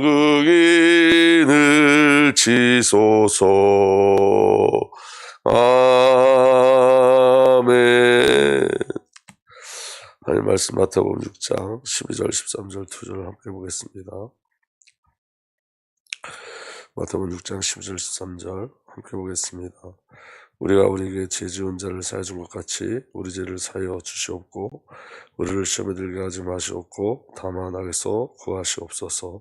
극인을 치소서. 아멘. 하나님 말씀 마태복음 6장 12절 13절 2절을 함께 보겠습니다. 마태복음 6장 12절 13절 함께 보겠습니다 우리가 우리에게 죄 지은 자를 사해 준것 같이 우리 죄를 사여 주시옵고 우리를 시험에 들게 하지 마시옵고 다만 악에서 구하시옵소서.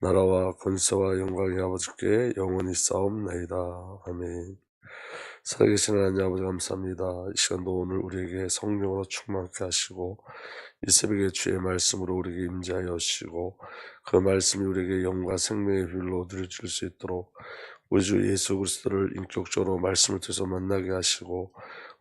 나라와 권세와 영광이 아버지께 영원히 싸움나이다. 아멘. 살아계신 하나님 아버지 감사합니다. 이 시간도 오늘 우리에게 성령으로 충만케 하시고 이 새벽에 주의 말씀으로 우리에게 임재하여 주시고 그 말씀이 우리에게 영과 생명의 비밀로 누려질 수 있도록 우리 주 예수 그리스도를 인격적으로 말씀을 통해서 만나게 하시고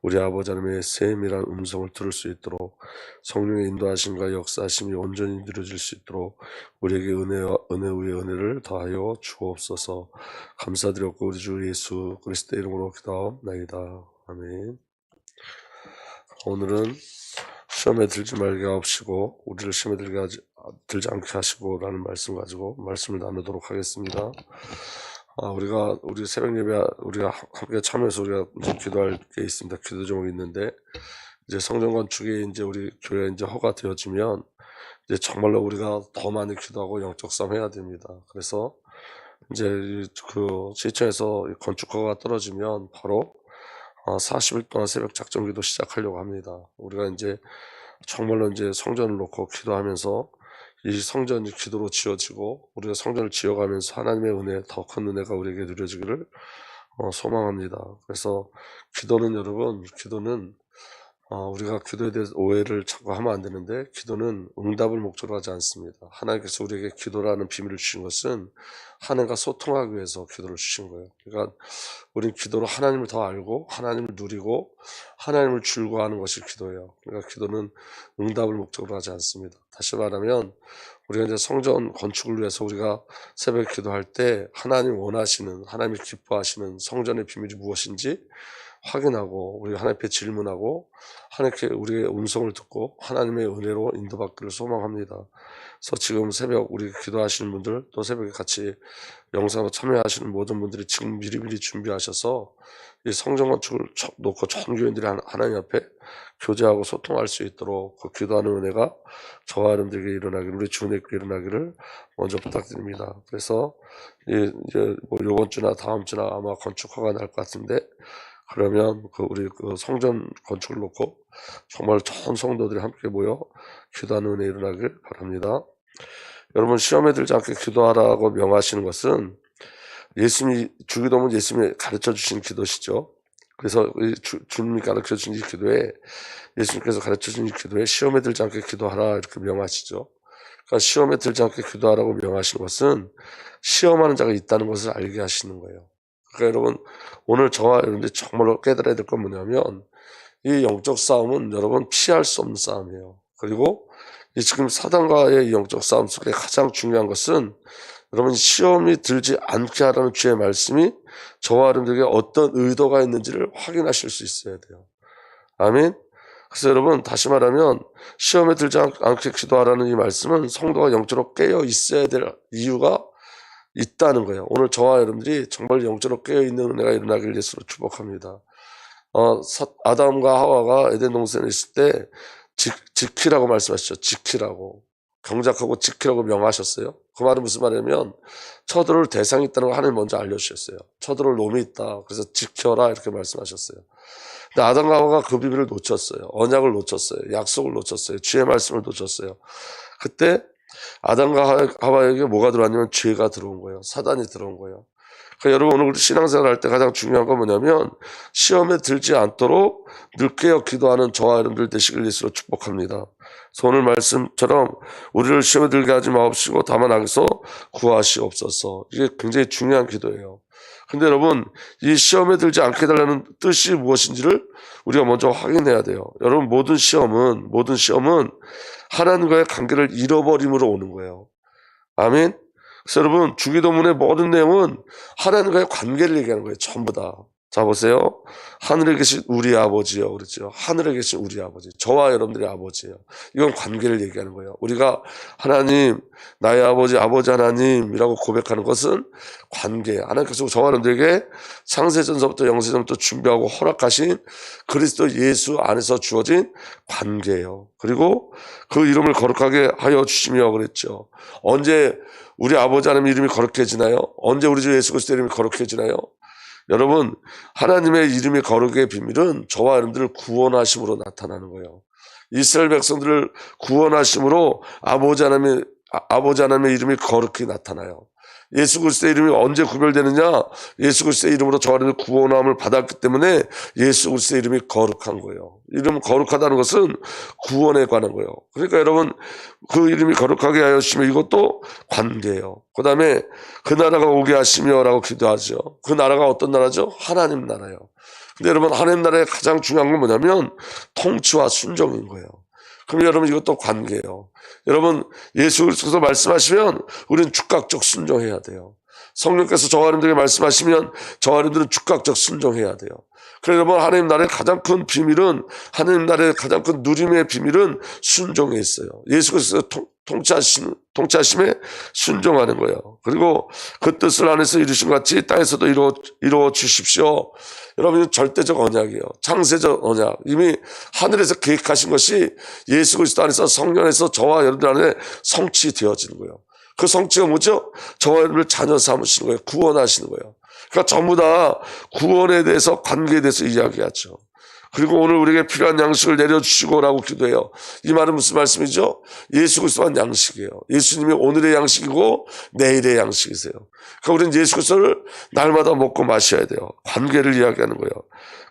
우리 아버지 하나님의 세밀한 음성을 들을 수 있도록 성령의 인도하심과 역사하심이 온전히 누려질 수 있도록 우리에게 은혜와 은혜 위에 은혜를 더하여 주옵소서. 감사드렸고 우리 주 예수 그리스도의 이름으로 기도하옵나이다. 아멘. 오늘은 시험에 들지 말게 하옵시고 우리를 시험에 들게 하지, 들지 않게 하시고 라는 말씀 가지고 말씀을 나누도록 하겠습니다. 아, 우리가 우리 새벽 예배 우리가 함께 참여해서 우리가 기도할 게 있습니다. 기도 제목이 있는데 이제 성전 건축이 이제 우리 교회 이제 허가 되어지면 이제 정말로 우리가 더 많이 기도하고 영적 싸움 해야 됩니다. 그래서 이제 이그 시청에서 건축 허가가 떨어지면 바로 어, 40일 동안 새벽 작전 기도 시작하려고 합니다. 우리가 이제 정말로 이제 성전을 놓고 기도하면서 이 성전이 기도로 지어지고 우리가 성전을 지어가면서 하나님의 은혜 더 큰 은혜가 우리에게 누려지기를 어, 소망합니다. 그래서 기도는 여러분 기도는 어, 우리가 기도에 대해서 오해를 자꾸 하면 안 되는데 기도는 응답을 목적으로 하지 않습니다. 하나님께서 우리에게 기도라는 비밀을 주신 것은 하나님과 소통하기 위해서 기도를 주신 거예요. 그러니까 우리는 기도로 하나님을 더 알고 하나님을 누리고 하나님을 줄고하는 것이 기도예요. 그러니까 기도는 응답을 목적으로 하지 않습니다. 다시 말하면 우리가 이제 성전 건축을 위해서 우리가 새벽 기도할 때 하나님 원하시는 하나님이 기뻐하시는 성전의 비밀이 무엇인지 확인하고 우리가 하나님께 질문하고 하나님께 우리의 음성을 듣고 하나님의 은혜로 인도받기를 소망합니다. 그래서 지금 새벽 우리 기도하시는 분들 또 새벽에 같이 영상으로 참여하시는 모든 분들이 지금 미리미리 준비하셔서 이 성전 건축을 쳐- 놓고 전 교인들이 하나- 하나님 앞에 교제하고 소통할 수 있도록 그 기도하는 은혜가 저와 여러분들에게 일어나기를 우리 주님께 일어나기를 먼저 부탁드립니다. 그래서 이- 이제 뭐 이번 주나 다음 주나 아마 건축허가 날 것 같은데 그러면 그 우리 그 성전 건축을 놓고 정말 전 성도들이 함께 모여 기도하는 은혜 일어나길 바랍니다. 여러분 시험에 들지 않게 기도하라고 명하시는 것은 예수님이 주기도문 예수님이 가르쳐 주신 기도시죠. 그래서 이 주, 주님이 가르쳐 주신 이 기도에 예수님께서 가르쳐 주신 이 기도에 시험에 들지 않게 기도하라 이렇게 명하시죠. 그러니까 시험에 들지 않게 기도하라고 명하시는 것은 시험하는 자가 있다는 것을 알게 하시는 거예요. 그러니까 여러분 오늘 저와 여러분들이 정말로 깨달아야 될 건 뭐냐면 이 영적 싸움은 여러분 피할 수 없는 싸움이에요. 그리고 이 지금 사단과의 이 영적 싸움 속에 가장 중요한 것은 여러분 시험이 들지 않게 하라는 주의 말씀이 저와 여러분들에게 어떤 의도가 있는지를 확인하실 수 있어야 돼요. 아멘. 그래서 여러분 다시 말하면 시험에 들지 않- 않게 기도하라는 이 말씀은 성도가 영적으로 깨어 있어야 될 이유가 있다는 거예요. 오늘 저와 여러분들이 정말 영적으로 깨어 있는 은혜가 일어나길 예수로 축복합니다. 어, 사- 아담과 하와가 에덴 동산에 있을 때 지, 지키라고 말씀하셨죠. 지키라고. 경작하고 지키라고 명하셨어요. 그 말은 무슨 말이냐면 쳐들어올 대상이 있다는 걸 하나님 먼저 알려주셨어요. 쳐들어올 놈이 있다. 그래서 지켜라 이렇게 말씀하셨어요. 근데 아담과 하와가 그 비밀을 놓쳤어요. 언약을 놓쳤어요. 약속을 놓쳤어요. 주의 말씀을 놓쳤어요. 그때 아담과 하- 하와에게 뭐가 들어왔냐면 죄가 들어온 거예요. 사단이 들어온 거예요. 그러니까 여러분 오늘 신앙생활 할 때 가장 중요한 건 뭐냐면 시험에 들지 않도록 늘 깨어 기도하는 저와 여러분들 되시길 예수로 축복합니다. 오늘 말씀처럼 우리를 시험에 들게 하지 마옵시고 다만 악에서 구하시옵소서. 이게 굉장히 중요한 기도예요. 근데 여러분 이 시험에 들지 않게 달라는 뜻이 무엇인지를 우리가 먼저 확인해야 돼요. 여러분 모든 시험은 모든 시험은 하나님과의 관계를 잃어버림으로 오는 거예요. 아멘. 그래서 여러분 주기도문의 모든 내용은 하나님과의 관계를 얘기하는 거예요. 전부 다. 자 보세요. 하늘에 계신 우리 아버지요. 그렇죠. 하늘에 계신 우리 아버지. 저와 여러분들의 아버지예요. 이건 관계를 얘기하는 거예요. 우리가 하나님, 나의 아버지, 아버지 하나님이라고 고백하는 것은 관계예요. 하나님께서 저와 여러분들에게 창세전서부터 영세전부터 준비하고 허락하신 그리스도 예수 안에서 주어진 관계예요. 그리고 그 이름을 거룩하게 하여 주시며 그랬죠. 언제 우리 아버지 하나님 이름이 거룩해지나요? 언제 우리 주 예수 그리스도 이름이 거룩해지나요? 여러분 하나님의 이름의 거룩의 비밀은 저와 여러분들을 구원하심으로 나타나는 거예요. 이스라엘 백성들을 구원하심으로 아버지 하나님의 아- 아버지 하나님의 이름이 거룩히 나타나요. 예수 그리스도의 이름이 언제 구별되느냐? 예수 그리스도의 이름으로 여러분들 구원함을 받았기 때문에 예수 그리스도의 이름이 거룩한 거예요. 이름 거룩하다는 것은 구원에 관한 거예요. 그러니까 여러분 그 이름이 거룩하게 하였으며 이것도 관계예요. 그 다음에 그 나라가 오게 하시며라고 기도하죠. 그 나라가 어떤 나라죠? 하나님 나라예요. 근데 여러분 하나님 나라의 가장 중요한 건 뭐냐면 통치와 순종인 거예요. 그럼 여러분 이것도 관계예요. 여러분 예수 그리스도서 말씀하시면 우리는 즉각적 순종해야 돼요. 성령께서 저와 여러분들에게 말씀하시면 저와 여러분들은 즉각적 순종해야 돼요. 그래서 여러분 하나님 나라의 가장 큰 비밀은 하나님 나라의 가장 큰 누림의 비밀은 순종에 있어요. 예수 그리스도 통, 통치하심, 통치하심에 순종하는 거예요. 그리고 그 뜻을 안에서 이루신 것 같이 땅에서도 이루어, 이루어 주십시오. 여러분 절대적 언약이에요. 창세적 언약. 이미 하늘에서 계획하신 것이 예수 그리스도 안에서 성령에서 저와 여러분들 안에 성취되어지는 거예요. 그 성취가 뭐죠? 저와 여러분을 자녀 삼으시는 거예요. 구원하시는 거예요. 그러니까 전부 다 구원에 대해서 관계에 대해서 이야기하죠. 그리고 오늘 우리에게 필요한 양식을 내려주시고라고 기도해요. 이 말은 무슨 말씀이죠? 예수 그리스도만 양식이에요. 예수님이 오늘의 양식이고 내일의 양식이세요. 그러니까 우리는 예수 그리스도를 날마다 먹고 마셔야 돼요. 관계를 이야기하는 거예요.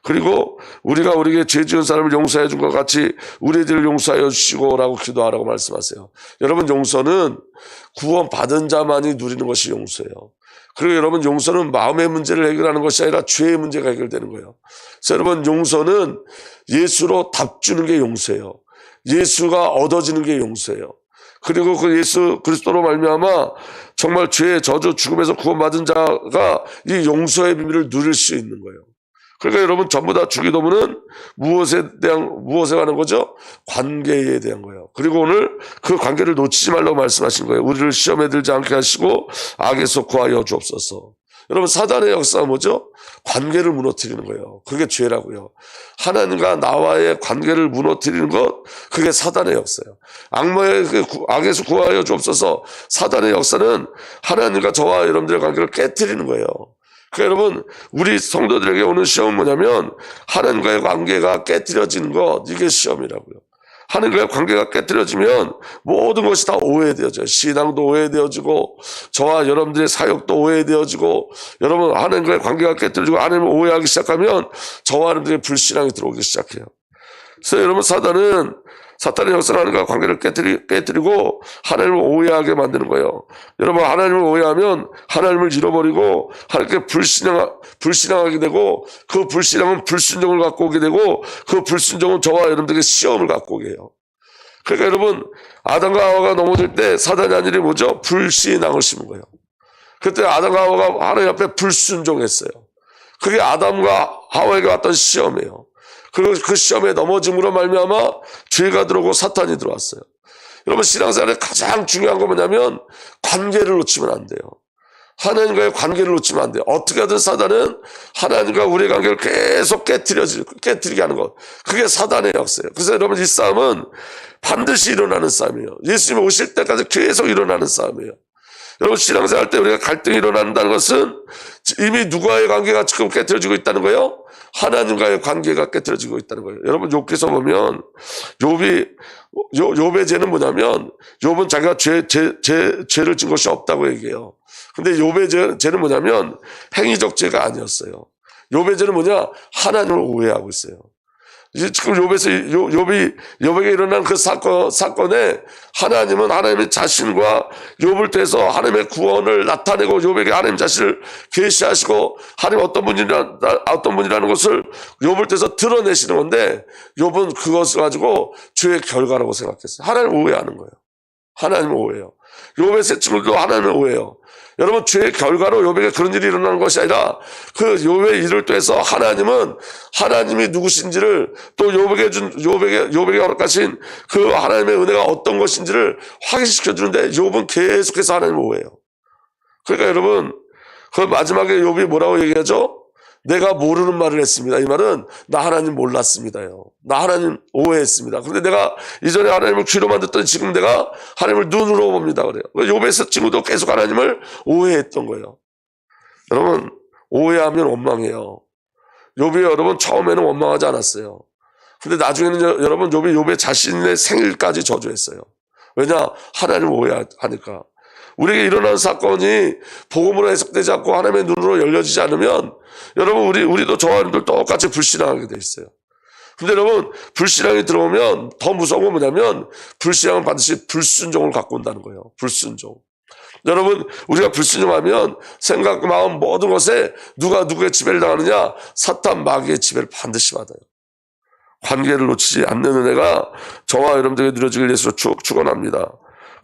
그리고 우리가 우리에게 죄 지은 사람을 용서해 준 것 같이 우리들을 용서하여 주시고라고 기도하라고 말씀하세요. 여러분 용서는 구원 받은 자만이 누리는 것이 용서예요. 그리고 여러분 용서는 마음의 문제를 해결하는 것이 아니라 죄의 문제가 해결되는 거예요. 그래서 여러분 용서는 예수로 답 주는 게 용서예요. 예수가 얻어지는 게 용서예요. 그리고 그 예수 그리스도로 말미암아 정말 죄의 저주 죽음에서 구원받은 자가 이 용서의 비밀을 누릴 수 있는 거예요. 그러니까 여러분 전부 다 주기도문은 무엇에 대한 무엇에 관한 거죠? 관계에 대한 거예요. 그리고 오늘 그 관계를 놓치지 말라고 말씀하신 거예요. 우리를 시험에 들지 않게 하시고 악에서 구하여 주옵소서. 여러분 사단의 역사가 뭐죠? 관계를 무너뜨리는 거예요. 그게 죄라고요. 하나님과 나와의 관계를 무너뜨리는 것 그게 사단의 역사예요. 악마의 그 구- 악에서 구하여 주옵소서. 사단의 역사는 하나님과 저와 여러분들의 관계를 깨뜨리는 거예요. 그 여러분 우리 성도들에게 오는 시험은 뭐냐면 하나님과의 관계가 깨뜨려지는 것 이게 시험이라고요. 하나님과의 관계가 깨뜨려지면 모든 것이 다 오해되어져요. 신앙도 오해되어지고 저와 여러분들의 사역도 오해되어지고 여러분 하나님과의 관계가 깨뜨려지고 하나님을 오해하기 시작하면 저와 여러분들의 불신앙이 들어오기 시작해요. 그래서 여러분 사단은 사탄의 역사를 하나님과 관계를 깨뜨리, 깨뜨리고 하나님을 오해하게 만드는 거예요. 여러분 하나님을 오해하면 하나님을 잃어버리고 하나님께 불신앙, 불신앙하게 되고 그 불신앙은 불순종을 갖고 오게 되고 그 불순종은 저와 여러분들에게 시험을 갖고 오게 해요. 그러니까 여러분 아담과 하와가 넘어질 때 사단이 한 일이 뭐죠? 불신앙을 심은 거예요. 그때 아담과 하와가 하나님 앞에 불순종했어요. 그게 아담과 하와에게 왔던 시험이에요. 그리고 그 시험에 넘어짐으로 말미암아 죄가 들어오고 사탄이 들어왔어요. 여러분 신앙생활에 가장 중요한 건 뭐냐면 관계를 놓치면 안 돼요. 하나님과의 관계를 놓치면 안 돼요. 어떻게 하든 사단은 하나님과 우리의 관계를 계속 깨뜨려지, 깨뜨리게 하는 것. 그게 사단의 역사예요. 그래서 여러분 이 싸움은 반드시 일어나는 싸움이에요. 예수님 오실 때까지 계속 일어나는 싸움이에요. 여러분 신앙생활 때 우리가 갈등이 일어난다는 것은 이미 누구와의 관계가 지금 깨뜨려지고 있다는 거예요? 하나님과의 관계가 깨뜨려지고 있다는 거예요. 여러분 욥기서 보면 욥이 요- 욥의 죄는 뭐냐면 욥은 자기가 죄, 죄, 죄, 죄를 진 것이 없다고 얘기해요. 근데 욥의 죄, 죄는 뭐냐면 행위적 죄가 아니었어요. 욥의 죄는 뭐냐? 하나님을 오해하고 있어요. 지금 욥에서 요- 욥이 욥에게 일어난 그 사건 사건에 하나님은 하나님의 자신과 욥을 통해서 하나님의 구원을 나타내고 욥에게 하나님 자신을 계시하시고 하나님 어떤 분이라 어떤 분이라는 것을 욥을 통해서 드러내시는 건데 욥은 그것을 가지고 죄의 결과라고 생각했어요. 하나님 오해하는 거예요. 하나님을 오해해요. 요배 세 친구들도 하나님을 오해해요. 여러분 죄의 결과로 요배가 그런 일이 일어나는 것이 아니라 그 요배의 일을 통해서 하나님은 하나님이 누구신지를 또 요백에 준 요백에 요백에 허락하신 그 하나님의 은혜가 어떤 것인지를 확인시켜 주는데 욥은 계속해서 하나님을 오해해요. 그러니까 여러분 그 마지막에 욥이 뭐라고 얘기하죠? 내가 모르는 말을 했습니다. 이 말은 나 하나님 몰랐습니다요. 나 하나님 오해했습니다. 근데 내가 이전에 하나님을 귀로만 듣더니 지금 내가 하나님을 눈으로 봅니다. 그래요. 욥의 친구도 계속 하나님을 오해했던 거예요. 여러분 오해하면 원망해요. 욥이 여러분 처음에는 원망하지 않았어요. 근데 나중에는 여- 여러분 욥이 욥의 자신의 생일까지 저주했어요. 왜냐 하나님을 오해하니까. 우리에게 일어난 사건이 복음으로 해석되지 않고 하나님의 눈으로 열려지지 않으면 여러분 우리 우리도 저와 여러분들 똑같이 불신앙하게 돼 있어요. 근데 여러분 불신앙이 들어오면 더 무서운 건 뭐냐면 불신앙은 반드시 불순종을 갖고 온다는 거예요. 불순종. 여러분 우리가 불순종하면 생각, 마음 모든 것에 누가 누구의 지배를 당하느냐 사탄 마귀의 지배를 반드시 받아요. 관계를 놓치지 않는 은혜가 저와 여러분들에게 예수로 축, 축원합니다.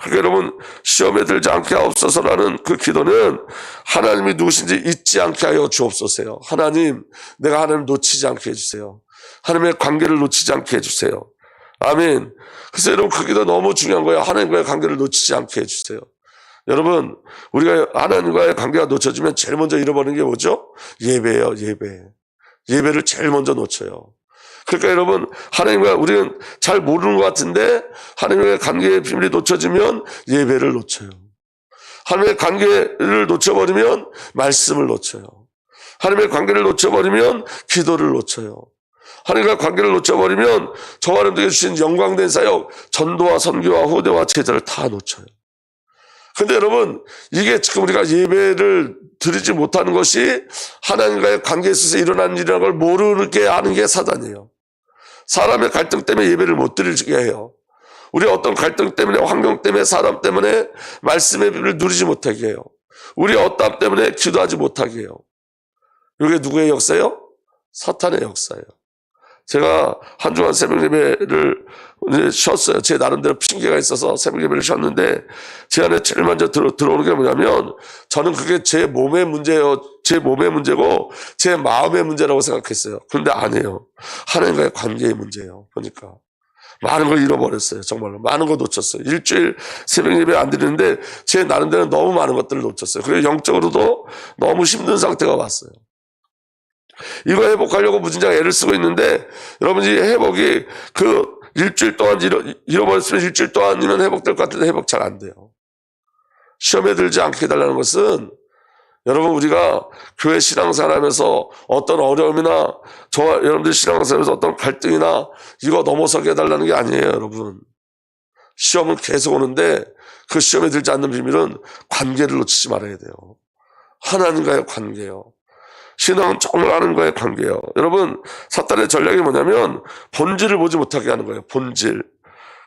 그러니까 여러분 시험에 들지 않게 하옵소서라는 그 기도는 하나님이 누구신지 잊지 않게 하여 주옵소서요. 하나님 내가 하나님 놓치지 않게 해주세요. 하나님의 관계를 놓치지 않게 해주세요. 아멘. 그래서 여러분 그 기도 너무 중요한 거예요. 하나님과의 관계를 놓치지 않게 해주세요. 여러분 우리가 하나님과의 관계가 놓쳐지면 제일 먼저 잃어버리는 게 뭐죠? 예배예요. 예배. 예배를 제일 먼저 놓쳐요. 그러니까 여러분 하나님과 우리는 잘 모르는 것 같은데 하나님의 관계의 비밀이 놓쳐지면 예배를 놓쳐요. 하나님의 관계를 놓쳐버리면 말씀을 놓쳐요. 하나님의 관계를 놓쳐버리면 기도를 놓쳐요. 하나님과 관계를 놓쳐버리면 저와 여러분들에게 주신 영광된 사역, 전도와 선교와 후대와 제자를 다 놓쳐요. 근데 여러분, 이게 지금 우리가 예배를 드리지 못하는 것이 하나님과의 관계에 있어서 일어나는 일이라는 걸 모르게 하는 게 사단이에요. 사람의 갈등 때문에 예배를 못 드리게 해요. 우리 어떤 갈등 때문에, 환경 때문에, 사람 때문에 말씀의 비밀을 누리지 못하게 해요. 우리 어떤 때문에 기도하지 못하게 해요. 이게 누구의 역사예요? 사탄의 역사예요. 제가 한 주간 새벽 예배를 쉬었어요. 제 나름대로 핑계가 있어서 새벽 예배를 쉬었는데 제 안에 제일 먼저 들어, 들어오는 게 뭐냐면 저는 그게 제 몸의 문제예요. 제 몸의 문제고 제 마음의 문제라고 생각했어요. 그런데 아니에요. 하나님과의 관계의 문제예요. 보니까. 많은 걸 잃어버렸어요. 정말로. 많은 거 놓쳤어요. 일주일 새벽 예배 안 드리는데 제 나름대로 너무 많은 것들을 놓쳤어요. 그리고 영적으로도 너무 힘든 상태가 왔어요. 이거 회복하려고 무진장 애를 쓰고 있는데 여러분 이 회복이 그 일주일 동안 잃어, 잃어버렸으면 일주일 동안이면 회복될 것 같은데 회복 잘 안 돼요. 시험에 들지 않게 해달라는 것은 여러분 우리가 교회 신앙생활하면서 어떤 어려움이나 저와 여러분들 신앙생활하면서 어떤 갈등이나 이거 넘어서게 해달라는 게 아니에요 여러분. 시험은 계속 오는데 그 시험에 들지 않는 비밀은 관계를 놓치지 말아야 돼요. 하나님과의 관계요. 신앙은 정말 하나님과의 관계예요. 여러분 사탄의 전략이 뭐냐면 본질을 보지 못하게 하는 거예요. 본질.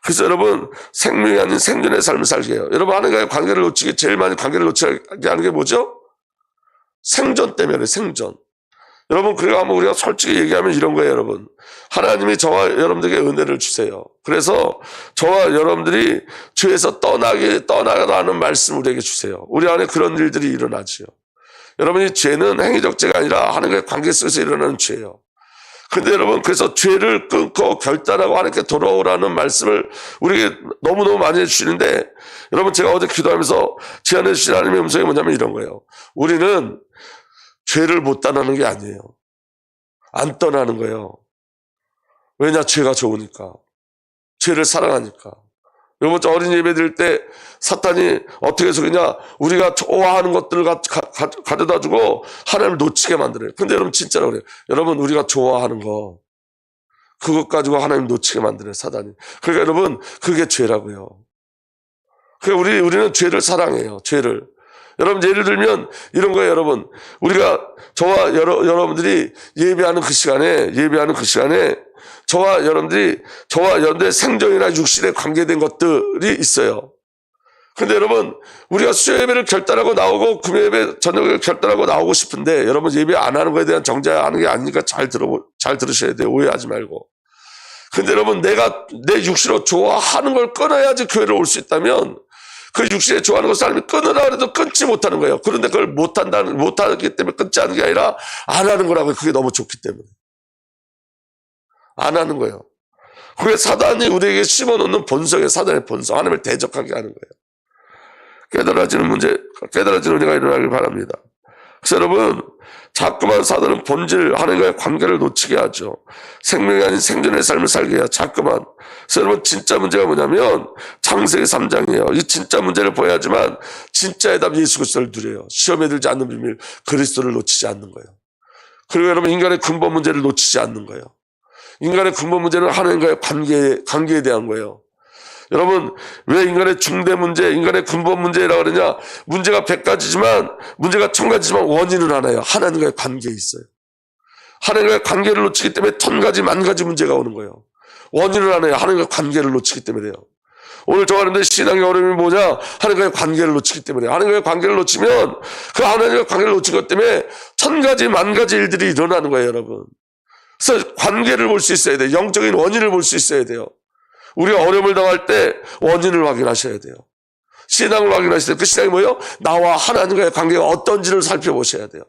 그래서 여러분 생명이 아닌 생존의 삶을 살게 해요. 여러분 하나님과의 관계를 놓치게 제일 많이 관계를 놓치게 하는 게 뭐죠? 생존 때문에 생존. 여러분 그래가 한번 우리가 솔직히 얘기하면 이런 거예요, 여러분. 하나님이 저와 여러분들에게 은혜를 주세요. 그래서 저와 여러분들이 죄에서 떠나게 떠나가는 말씀 우리에게 주세요. 우리 안에 그런 일들이 일어나지요. 여러분이 죄는 행위적 죄가 아니라 하나님과의 관계 속에서 일어나는 죄예요. 근데 여러분 그래서 죄를 끊고 결단하고 하나님께 돌아오라는 말씀을 우리에게 너무너무 많이 해주시는데 여러분 제가 어제 기도하면서 제 안에 주신 하나님의 음성이 뭐냐면 이런 거예요. 우리는 죄를 못 떠나는 게 아니에요. 안 떠나는 거예요. 왜냐 죄가 좋으니까. 죄를 사랑하니까. 여러분 저 어린 예배 드릴 때 사탄이 어떻게 속이냐? 우리가 좋아하는 것들을 가, 가, 가져다 주고 하나님을 놓치게 만들어요. 근데 여러분 진짜로 그래요. 여러분 우리가 좋아하는 거 그것 가지고 하나님 놓치게 만들어요 사단이. 그러니까 여러분 그게 죄라고요. 그러니까 우리, 우리는 죄를 사랑해요 죄를. 여러분 예를 들면 이런 거예요 여러분. 우리가 저와 여러, 여러분들이 예배하는 그 시간에 예배하는 그 시간에 저와 여러분들이 저와 여러분들의 생존이나 육신에 관계된 것들이 있어요. 근데 여러분 우리가 수요 예배를 결단하고 나오고 금요 예배 저녁을 결단하고 나오고 싶은데 여러분 예배 안 하는 거에 대한 정죄하는 게 아니니까 잘 들어 잘 들으셔야 돼요. 오해하지 말고. 근데 여러분 내가 내 육신으로 좋아하는 걸 끊어야지 교회를 올 수 있다면 그 육신에 좋아하는 걸 사람이 끊으라 그래도 끊지 못하는 거예요. 그런데 그걸 못한다는 못하기 때문에 끊지 않는 게 아니라 안 하는 거라고 그게 너무 좋기 때문에 안 하는 거예요. 그게 사단이 우리에게 심어놓는 본성의 사단의 본성 하나님을 대적하게 하는 거예요. 깨달아지는 문제 깨달아지는 은혜가 일어나길 바랍니다. 그래서 여러분 자꾸만 사단은 본질 하나님과의 관계를 놓치게 하죠. 생명이 아닌 생존의 삶을 살게 해요. 자꾸만. 그래서 여러분 진짜 문제가 뭐냐면 창세기 3장이에요. 이 진짜 문제를 보여야지만 진짜의 답 예수 그리스도를 누려요. 시험에 들지 않는 비밀 그리스도를 놓치지 않는 거예요. 그리고 여러분 인간의 근본 문제를 놓치지 않는 거예요. 인간의 근본 문제는 하나님과의 관계, 관계에 대한 거예요. 여러분, 왜 인간의 중대 문제, 인간의 근본 문제라고 그러냐? 문제가 백 가지지만, 문제가 천 가지지만 원인은 하나예요. 하나님과의 관계에 있어요. 하나님과의 관계를 놓치기 때문에 천 가지, 만 가지 문제가 오는 거예요. 원인은 하나예요. 하나님과의 관계를 놓치기 때문에요. 오늘 정하는데 신앙의 어려움이 뭐냐? 하나님과의 관계를 놓치기 때문에. 하나님과의 관계를 놓치면, 그 하나님과의 관계를 놓친 것 때문에 천 가지, 만 가지 일들이 일어나는 거예요, 여러분. 그래서 관계를 볼 수 있어야 돼요. 영적인 원인을 볼 수 있어야 돼요. 우리가 어려움을 당할 때 원인을 확인하셔야 돼요. 신앙을 확인하셔야 돼요. 그 신앙이 뭐예요? 나와 하나님과의 관계가 어떤지를 살펴보셔야 돼요.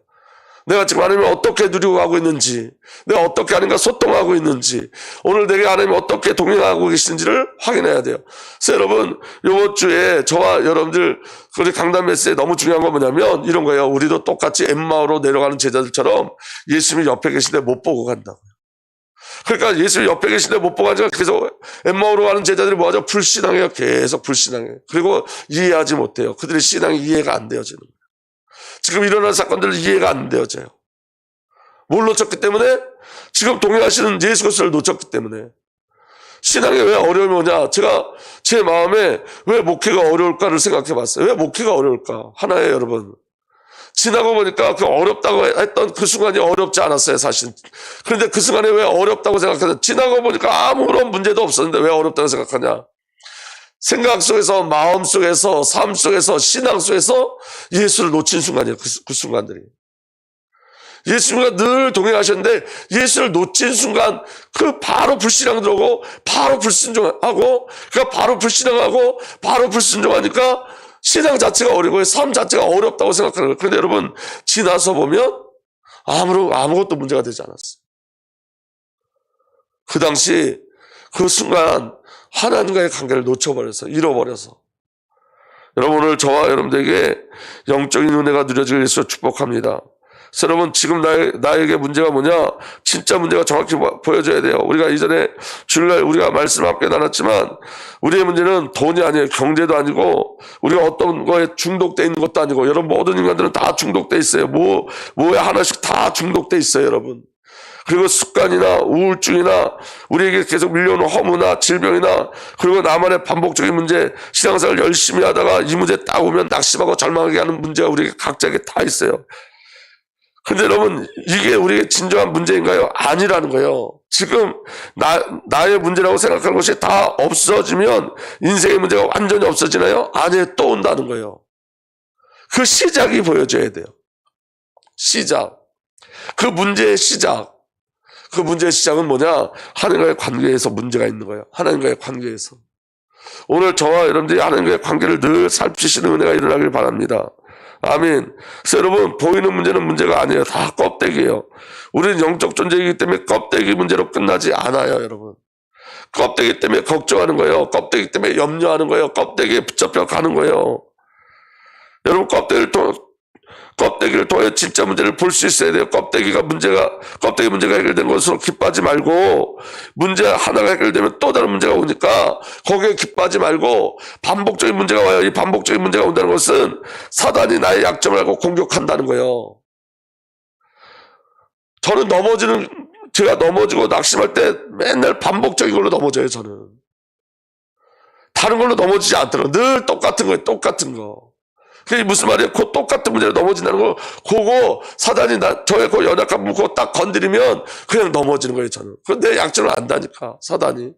내가 지금 하나님을 어떻게 누리고 가고 있는지, 내가 어떻게 하나님과 소통하고 있는지, 오늘 내게 하나님이 어떻게 동행하고 계신지를 확인해야 돼요. 그래서 여러분, 요번 주에 저와 여러분들, 우리 강단 메시지에 너무 중요한 건 뭐냐면, 이런 거예요. 우리도 똑같이 엠마오로 내려가는 제자들처럼 예수님이 옆에 계신데 못 보고 간다고요. 그러니까 예수 옆에 계신데 못 보고 가니까 계속 엠마오로 가는 제자들이 뭐하죠? 불신앙해요. 계속 불신앙해요. 그리고 이해하지 못해요. 그들의 신앙이 이해가 안 되어지는 거예요. 지금 일어난 사건들 이해가 안 되어져요. 뭘 놓쳤기 때문에? 지금 동행하시는 예수 그리스도를 놓쳤기 때문에. 신앙에 왜 어려움이 오냐? 제가 제 마음에 왜 목회가 어려울까를 생각해 봤어요. 왜 목회가 어려울까? 하나예요, 여러분. 지나고 보니까 그 어렵다고 했던 그 순간이 어렵지 않았어요, 사실. 그런데 그 순간에 왜 어렵다고 생각하냐? 지나고 보니까 아무런 문제도 없었는데 왜 어렵다고 생각하냐? 생각 속에서, 마음 속에서, 삶 속에서, 신앙 속에서 예수를 놓친 순간이에요, 그, 그 순간들이. 예수님과 늘 동행하셨는데 예수를 놓친 순간 그 바로 불신앙 들어오고 바로 불순종하고 그러니까 바로 불신앙하고 바로 불순종하니까 신앙 자체가 어려고 삶 자체가 어렵다고 생각하는 거예요. 그런데 여러분 지나서 보면 아무런 아무것도 문제가 되지 않았어요. 그 당시 그 순간 하나님과의 관계를 놓쳐버려서 잃어버려서. 여러분 오늘 저와 여러분들에게 영적인 은혜가 누려지길 위해서 축복합니다. 여러분 지금 나의, 나에게 문제가 뭐냐? 진짜 문제가 정확히 보- 보여줘야 돼요. 우리가 이전에 주일날 우리가 말씀 함께 나눴지만 우리의 문제는 돈이 아니에요. 경제도 아니고 우리가 어떤 거에 중독돼 있는 것도 아니고 여러분 모든 인간들은 다 중독돼 있어요. 뭐 뭐에 하나씩 다 중독돼 있어요 여러분 그리고 습관이나 우울증이나 우리에게 계속 밀려오는 허무나 질병이나 그리고 나만의 반복적인 문제 신앙생활 열심히 하다가 이 문제 딱 오면 낙심하고 절망하게 하는 문제가 우리에게 각자에게 다 있어요 근데 여러분 이게 우리의 진정한 문제인가요? 아니라는 거예요. 지금 나 나의 문제라고 생각하는 것이 다 없어지면 인생의 문제가 완전히 없어지나요? 아니에요. 또 온다는 거예요. 그 시작이 보여줘야 돼요. 시작. 그 문제의 시작. 그 문제의 시작은 뭐냐? 하나님과의 관계에서 문제가 있는 거예요. 하나님과의 관계에서. 오늘 저와 여러분들이 하나님과의 관계를 늘 살피시는 은혜가 일어나길 바랍니다. 아멘. 여러분, 보이는 문제는 문제가 아니에요. 다 껍데기예요. 우리는 영적 존재이기 때문에 껍데기 문제로 끝나지 않아요, 여러분. 껍데기 때문에 걱정하는 거예요. 껍데기 때문에 염려하는 거예요. 껍데기에 붙잡혀 가는 거예요. 여러분, 껍데기를 통, 껍데기를 통해 진짜 문제를 볼 수 있어야 돼요. 껍데기가 문제가, 껍데기 문제가 해결된 것으로 기뻐하지 말고, 문제 하나가 해결되면 또 다른 문제가 오니까, 거기에 기뻐하지 말고, 반복적인 문제가 와요. 이 반복적인 문제가 온다는 것은, 사단이 나의 약점을 알고 공격한다는 거예요. 저는 넘어지는, 제가 넘어지고 낙심할 때 맨날 반복적인 걸로 넘어져요, 저는. 다른 걸로 넘어지지 않더라고요. 늘 똑같은 거예요, 똑같은 거. 그게 무슨 말이에요? 그 똑같은 문제로 넘어진다는 거, 그거 사단이 나, 저의 그 연약한 부 그거 딱 건드리면 그냥 넘어지는 거예요, 저는. 그내 약점을 안다니까, 사단이.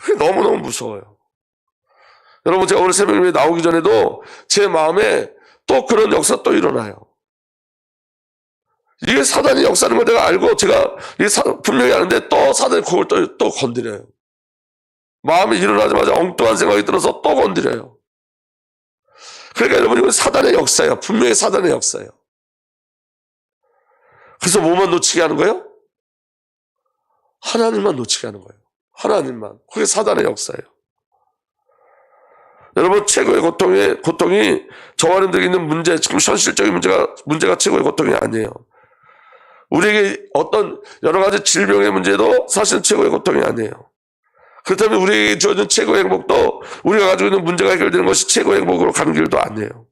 그게 너무너무 무서워요. 여러분, 제가 오늘 새벽 예배 나오기 전에도 제 마음에 또 그런 역사 또 일어나요. 이게 사단이 역사하는 걸 내가 알고 제가 이게 사- 분명히 아는데 또 사단이 그걸 또, 또 건드려요. 마음이 일어나자마자 엉뚱한 생각이 들어서 또 건드려요. 그러니까 여러분 이건 사단의 역사예요. 분명히 사단의 역사예요. 그래서 뭐만 놓치게 하는 거예요? 하나님만 놓치게 하는 거예요. 하나님만. 그게 사단의 역사예요. 여러분 최고의 고통이 고통이 저와 여러분들에게 있는 문제 지금 현실적인 문제가 문제가 최고의 고통이 아니에요. 우리에게 어떤 여러 가지 질병의 문제도 사실 최고의 고통이 아니에요. 그렇다면 우리에게 주어진 최고의 행복도 우리가 가지고 있는 문제가 해결되는 것이 최고의 행복으로 가는 길도 아니에요.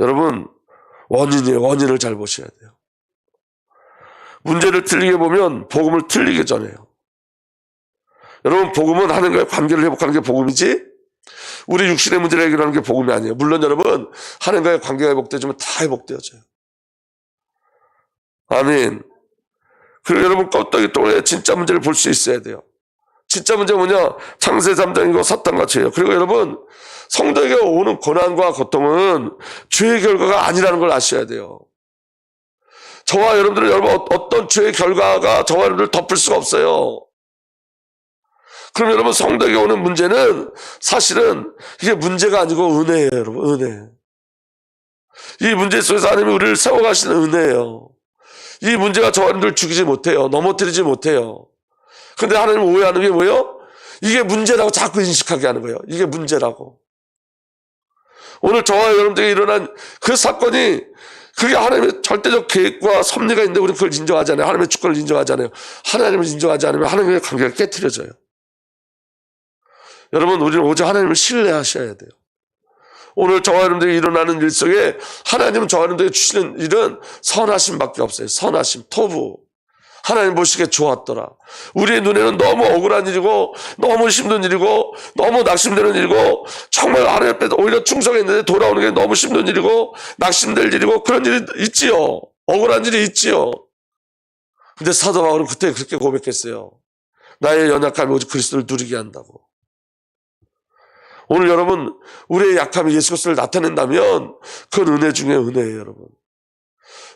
여러분 원인이에요. 원인을 잘 보셔야 돼요. 문제를 틀리게 보면 복음을 틀리게 전해요. 여러분 복음은 하나님과의 관계를 회복하는 게 복음이지 우리 육신의 문제를 해결하는 게 복음이 아니에요. 물론 여러분 하나님과의 관계가 회복되지만 다 회복되어져요. 아멘. 그리고 여러분 껍데기 동안에 진짜 문제를 볼 수 있어야 돼요. 진짜 문제가 뭐냐? 창세 3장이고 사탄같이에요. 그리고 여러분 성도에게 오는 고난과 고통은 죄의 결과가 아니라는 걸 아셔야 돼요. 저와 여러분들은 여러분 어- 어떤 죄의 결과가 저와 여러분들 덮을 수가 없어요. 그럼 여러분 성도에게 오는 문제는 사실은 이게 문제가 아니고 은혜예요, 여러분. 은혜. 이 문제 속에서 하나님이 우리를 세워가시는 은혜예요. 이 문제가 저와 여러분들 죽이지 못해요. 넘어뜨리지 못해요. 근데 하나님 오해하는 게 뭐예요? 이게 문제라고 자꾸 인식하게 하는 거예요. 이게 문제라고. 오늘 저와 여러분들에게 일어난 그 사건이 그게 하나님의 절대적 계획과 섭리가 있는데 우리는 그걸 인정하지 않아요. 하나님의 주권을 인정하지 않아요. 하나님을 인정하지 않으면 하나님의 관계가 깨뜨려져요. 여러분, 우리는 오직 하나님을 신뢰하셔야 돼요. 오늘 저와 여러분들이 일어나는 일 속에 하나님은 저와 여러분들에게 주시는 일은 선하심밖에 없어요. 선하심, 토부. 하나님 보시기에 좋았더라. 우리의 눈에는 너무 억울한 일이고, 너무 힘든 일이고, 너무 낙심되는 일이고, 정말 하나님 앞에 오히려 충성했는데 돌아오는 게 너무 힘든 일이고, 낙심될 일이고, 그런 일이 있지요. 억울한 일이 있지요. 근데 사도 바울은 그때 그렇게 고백했어요. 나의 연약함이 오직 그리스도를 누리게 한다고. 오늘 여러분, 우리의 약함이 예수 그리스도를 나타낸다면, 그건 은혜 중에 은혜예요, 여러분.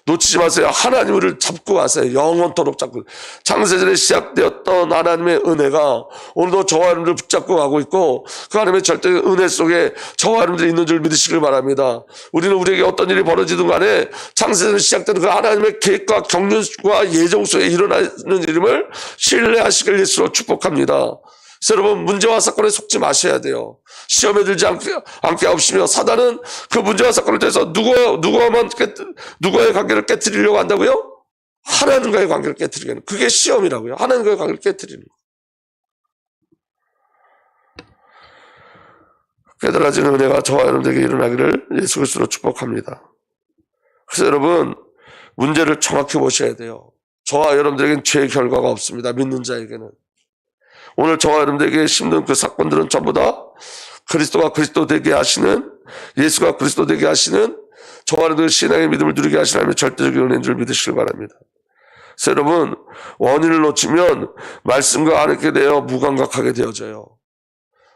놓치지 마세요. 하나님 우리를 잡고 가세요. 영원토록 잡고. 창세전에 시작되었던 하나님의 은혜가 오늘도 저와 여러분들 붙잡고 가고 있고 그 하나님의 절대 은혜 속에 저와 여러분들이 있는 줄 믿으시길 바랍니다. 우리는 우리에게 어떤 일이 벌어지든 간에 창세전에 시작된 그 하나님의 계획과 경륜과 예정 속에 일어나는 이름을 신뢰하시길 예수로 축복합니다. 여러분 문제와 사건에 속지 마셔야 돼요. 시험에 들지 않게, 않게 하시며 사단은 그 문제와 사건을 통해서 누구, 누구와만, 깨, 누구와의 관계를 깨뜨리려고 한다고요? 하나님과의 관계를 깨뜨리는 그게 시험이라고요. 하나님과의 관계를 깨뜨리는 거. 깨달아진 은혜가 저와 여러분들에게 일어나기를 예수 그리스도로 축복합니다. 그래서 여러분 문제를 정확히 보셔야 돼요. 저와 여러분들에게는 죄의 결과가 없습니다. 믿는 자에게는. 오늘 저와 여러분들에게 힘든 그 사건들은 전부 다 그리스도가 그리스도 되게 하시는 예수가 그리스도 되게 하시는 저와 여러분들 신앙의 믿음을 누리게 하나님의 절대적인 은혜인 줄 믿으시길 바랍니다. 여러분 원인을 놓치면 말씀과 안 하게 되어 무감각하게 되어져요.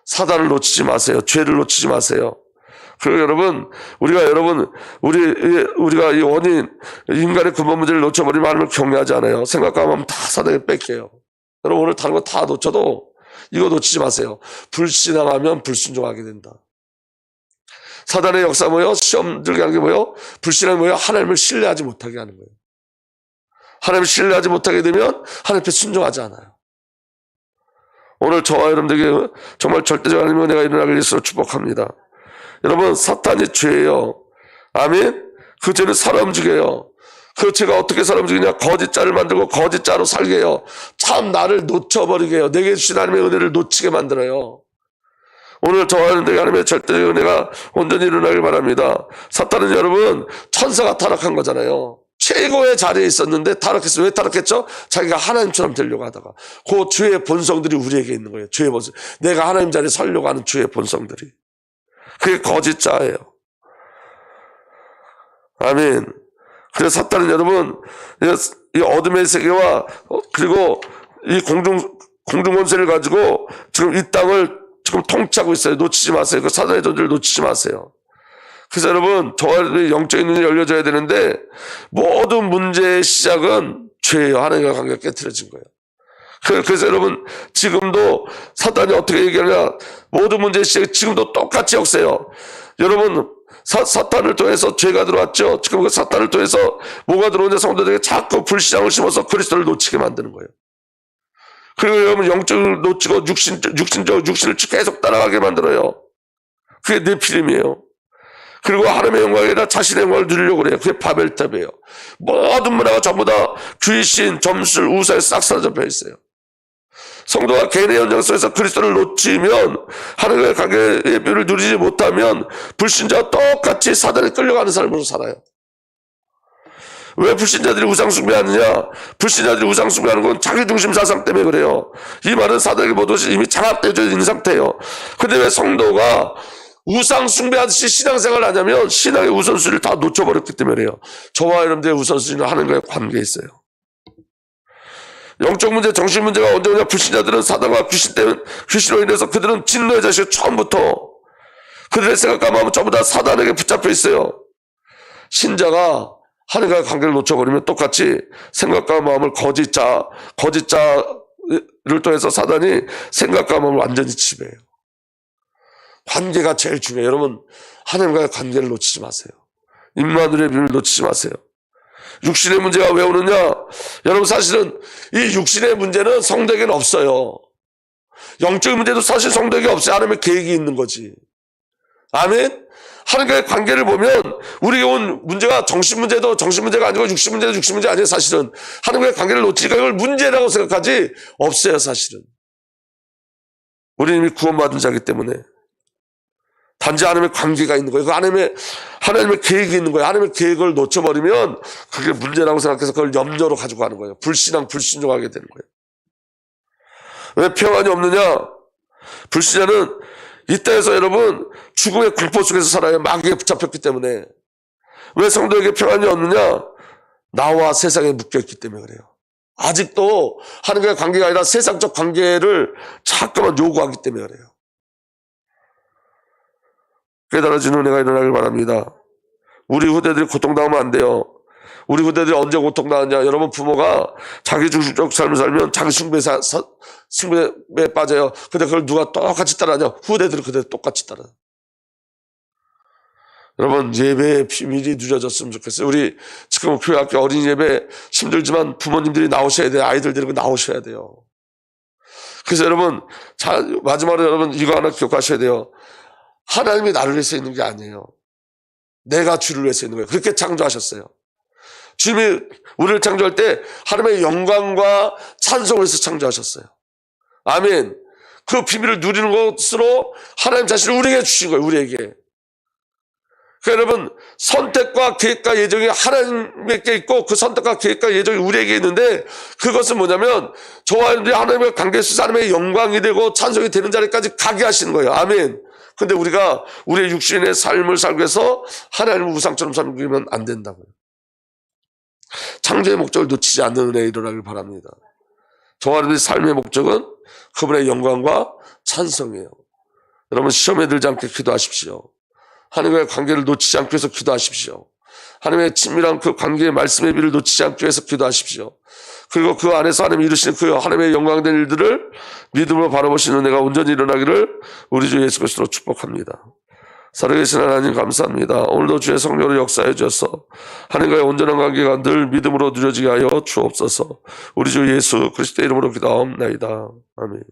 사단을 놓치지 마세요. 죄를 놓치지 마세요. 그리고 여러분, 우리가 여러분, 우리, 우리가 이 원인, 인간의 근본 문제를 놓쳐버리면 하나님을 경외하지 않아요. 생각하면 다 사단에 뺏겨요. 여러분, 오늘 다른 거 다 놓쳐도 이거 놓치지 마세요. 불신앙하면 불순종하게 된다. 사단의 역사 뭐요? 시험 들게 하는 게 뭐요? 불신앙이 뭐요? 하나님을 신뢰하지 못하게 하는 거예요. 하나님을 신뢰하지 못하게 되면 하나님 앞에 순종하지 않아요. 오늘 저와 여러분들에게 정말 절대적 하나님의 은혜가 일어나길 예수로 축복합니다. 여러분 사탄이 죄예요. 아멘. 그 죄는 사람 죽여요. 그 죄가 어떻게 사람 죽이냐? 거짓 자를 만들고 거짓 자로 살게 해요. 참 나를 놓쳐버리게 해요. 내게 주신 하나님의 은혜를 놓치게 만들어요. 오늘 저와 여러분들에게 하나님의 절대적 은혜가 온전히 일어나길 바랍니다. 사탄은 여러분 천사가 타락한 거잖아요. 최고의 자리에 있었는데 타락했어요. 왜 타락했죠? 자기가 하나님처럼 되려고 하다가 그 주의 본성들이 우리에게 있는 거예요. 주의 본성. 내가 하나님 자리에 서려고 하는 주의 본성들이. 그게 거짓자예요. 아멘. 그래서 사탄은 여러분 이 어둠의 세계와 어, 그리고 이 공중 공중 권세를 가지고 지금 이 땅을 지금 통치하고 있어요. 놓치지 마세요. 그 사단의 존재를 놓치지 마세요. 그래서 여러분, 저와 영적인 눈이 열려져야 되는데, 모든 문제의 시작은 죄예요. 하나님과 관계가 깨뜨려진 거예요. 그- 그래서 여러분, 지금도 사단이 어떻게 얘기하냐, 모든 문제의 시작이 지금도 똑같이 역세요. 여러분, 사, 사탄을 통해서 죄가 들어왔죠. 지금 그 사탄을 통해서 뭐가 들어오냐, 성도들에게 자꾸 불신앙을 심어서 그리스도를 놓치게 만드는 거예요. 그리고 여러분, 영적을 놓치고 육신, 육신적, 육신을 계속 따라가게 만들어요. 그게 네피림이에요. 그리고 하나님의 영광이 아니라 자신의 영광을 누리려고 그래요. 그게 바벨탑이에요. 모든 문화가 전부 다 귀신, 점술, 우사에 싹 사라져 있어요. 성도가 개인의 연장 속에서 그리스도를 놓치면 하나님의 관계의 뷰를 누리지 못하면 불신자와 똑같이 사단에 끌려가는 삶으로 살아요. 왜 불신자들이 우상 숭배하느냐? 불신자들이 우상 숭배하는 건 자기 중심 사상 때문에 그래요. 이 말은 사단에게 모두 이미 장악되어 있는 상태예요. 근데 왜 성도가 우상 숭배하듯이 신앙생활을 하냐면 신앙의 우선순위를 다 놓쳐버렸기 때문에요. 저와 여러분들의 우선순위는 하나님과의 관계에 있어요. 영적 문제, 정신 문제가 언제 오냐? 불신자들은 사단과 귀신 때문에 귀신으로 인해서 그들은 진노의 자식 처음부터 그들의 생각과 마음은 전부 다 사단에게 붙잡혀 있어요. 신자가 하나님과의 관계를 놓쳐버리면 똑같이 생각과 마음을 거짓 자, 거짓 자를 통해서 사단이 생각과 마음을 완전히 지배해요. 관계가 제일 중요해요. 여러분, 하나님과의 관계를 놓치지 마세요. 임마누의 비밀 놓치지 마세요. 육신의 문제가 왜 오느냐? 여러분 사실은 이 육신의 문제는 성도에게는 없어요. 영적인 문제도 사실 성도에게 없어요. 하나님의 계획이 있는 거지. 아멘? 하나님과의 관계를 보면 우리에게 온 문제가 정신 문제도 정신 문제가 아니고 육신 문제도 육신 문제 아니에요. 사실은 하나님과의 관계를 놓치니까 이걸 문제라고 생각하지 없어요. 사실은. 우리는 이미 구원받은 자기 때문에 단지 하나님의 관계가 있는 거예요. 그 하나님의, 하나님의 계획이 있는 거예요. 하나님의 계획을 놓쳐버리면 그게 문제라고 생각해서 그걸 염려로 가지고 가는 거예요. 불신앙, 불신종하게 되는 거예요. 왜 평안이 없느냐? 불신자는 이때에서 여러분 죽음의 공포 속에서 살아요. 마귀에 붙잡혔기 때문에. 왜 성도에게 평안이 없느냐? 나와 세상에 묶여있기 때문에 그래요. 아직도 하나님과의 관계가 아니라 세상적 관계를 자꾸만 요구하기 때문에 그래요. 깨달아지는 은혜가 일어나길 바랍니다. 우리 후대들이 고통당하면 안 돼요. 우리 후대들이 언제 고통당하냐. 여러분 부모가 자기 중심적 삶을 살면 자기 숭배, 사, 사, 숭배에 빠져요. 근데 그걸 누가 똑같이 따라하냐. 후대들은 그대로 똑같이 따라. 여러분 예배의 비밀이 누려졌으면 좋겠어요. 우리 지금 교회 학교 어린이 예배 힘들지만 부모님들이 나오셔야 돼요. 아이들 데리고 나오셔야 돼요. 그래서 여러분 자, 마지막으로 여러분 이거 하나 기억하셔야 돼요. 하나님이 나를 위해서 있는 게 아니에요. 내가 주를 위해서 있는 거예요. 그렇게 창조하셨어요. 주님이 우리를 창조할 때 하나님의 영광과 찬송을 해서 창조하셨어요. 아멘. 그 비밀을 누리는 것으로 하나님 자신을 우리에게 주신 거예요. 우리에게. 그러니까 여러분 선택과 계획과 예정이 하나님께 있고 그 선택과 계획과 예정이 우리에게 있는데 그것은 뭐냐면 저와 여러분들이 하나님과 관계 속에서 하나님의 영광이 되고 찬송이 되는 자리까지 가게 하시는 거예요. 아멘. 근데 우리가 우리의 육신의 삶을 살기 위해서 하나님을 우상처럼 섬기면 안 된다고요. 창조의 목적을 놓치지 않는 은혜에 일어나길 바랍니다. 저와 여러분의 삶의 목적은 그분의 영광과 찬성이에요. 여러분 시험에 들지 않게 기도하십시오. 하나님과의 관계를 놓치지 않기 위해서 기도하십시오. 하나님의 친밀한 그 관계의 말씀의 비를 놓치지 않기 위해서 기도하십시오. 그리고 그 안에서 하나님 이루시는 그 하나님의 영광된 일들을 믿음으로 바라보시는 은혜가 온전히 일어나기를 우리 주 예수 그리스도로 축복합니다. 살아계신 하나님 감사합니다. 오늘도 주의 성령으로 역사해 주셔서 하나님과의 온전한 관계가 늘 믿음으로 누려지게 하여 주옵소서. 우리 주 예수 그리스도의 이름으로 기도하옵나이다. 아멘.